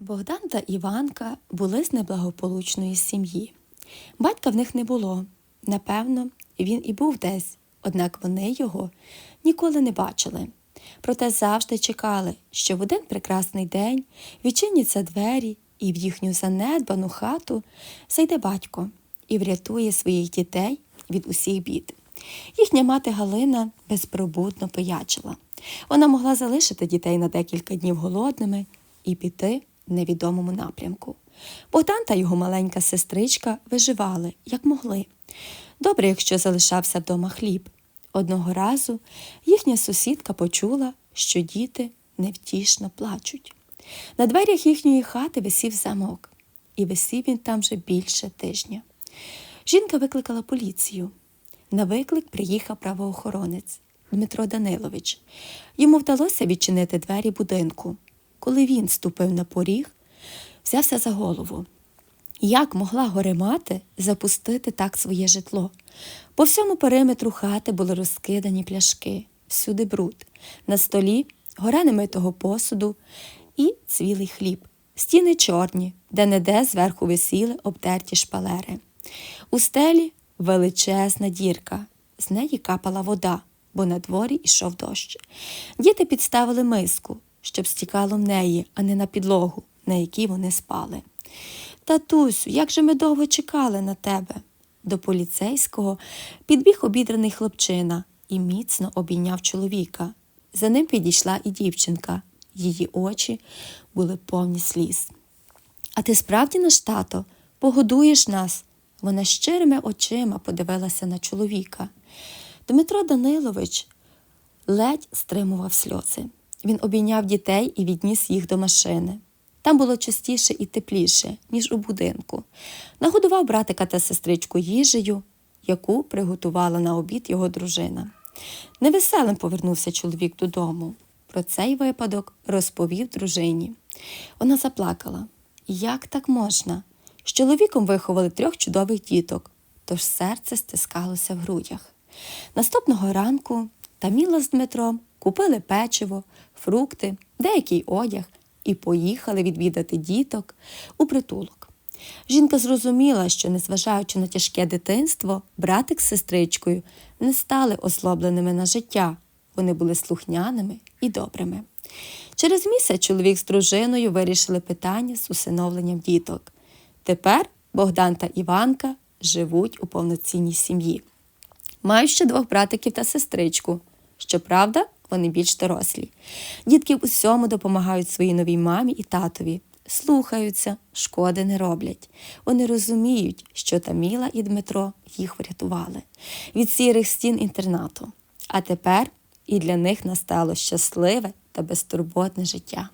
Богдан та Іванка були з неблагополучної сім'ї. Батька в них не було. Напевно, він і був десь, однак вони його ніколи не бачили. Проте завжди чекали, що в один прекрасний день відчиняться двері, і в їхню занедбану хату зайде батько і врятує своїх дітей від усіх бід. Їхня мати Галина безпробудно пиячила. Вона могла залишити дітей на декілька днів голодними і піти невідомому напрямку. Богдан та його маленька сестричка виживали, як могли. Добре, якщо залишався вдома хліб. Одного разу їхня сусідка почула, що діти невтішно плачуть. На дверях їхньої хати висів замок, і висів він там вже більше тижня. Жінка викликала поліцію. На виклик приїхав правоохоронець Дмитро Данилович. Йому вдалося відчинити двері будинку. Коли він ступив на поріг, взявся за голову. Як могла горемати запустити так своє житло? По всьому периметру хати були розкидані пляшки, всюди бруд, на столі гора немитого посуду і цвілий хліб, стіни чорні, де неде зверху висіли обтерті шпалери. У стелі величезна дірка, з неї капала вода, бо на дворі йшов дощ. Діти підставили миску, щоб стікало в неї, а не на підлогу, на якій вони спали. Татусю, як же ми довго чекали на тебе. До поліцейського підбіг обідраний хлопчина і міцно обійняв чоловіка. За ним підійшла і дівчинка. Її очі були повні сліз. А ти справді наш тато? Погодуєш нас? Вона щирими очима подивилася на чоловіка. Дмитро Данилович ледь стримував сльози. Він обійняв дітей і відніс їх до машини. Там було частіше і тепліше, ніж у будинку. Нагодував братика та сестричку їжею, яку приготувала на обід його дружина. Невеселим повернувся чоловік додому. Про цей випадок розповів дружині. Вона заплакала. Як так можна? З чоловіком виховали трьох чудових діток, тож серце стискалося в грудях. Наступного ранку Таміла з Дмитром купили печиво, фрукти, деякий одяг і поїхали відвідати діток у притулок. Жінка зрозуміла, що, незважаючи на тяжке дитинство, братик з сестричкою не стали ослабленими на життя. Вони були слухняними і добрими. Через місяць чоловік з дружиною вирішили питання з усиновленням діток. Тепер Богдан та Іванка живуть у повноцінній сім'ї. Маю ще двох братиків та сестричку. Щоправда, вони більш дорослі. Дітки в усьому допомагають своїй новій мамі і татові, слухаються, шкоди не роблять. Вони розуміють, що Таміла і Дмитро їх врятували від сірих стін інтернату. А тепер і для них настало щасливе та безтурботне життя.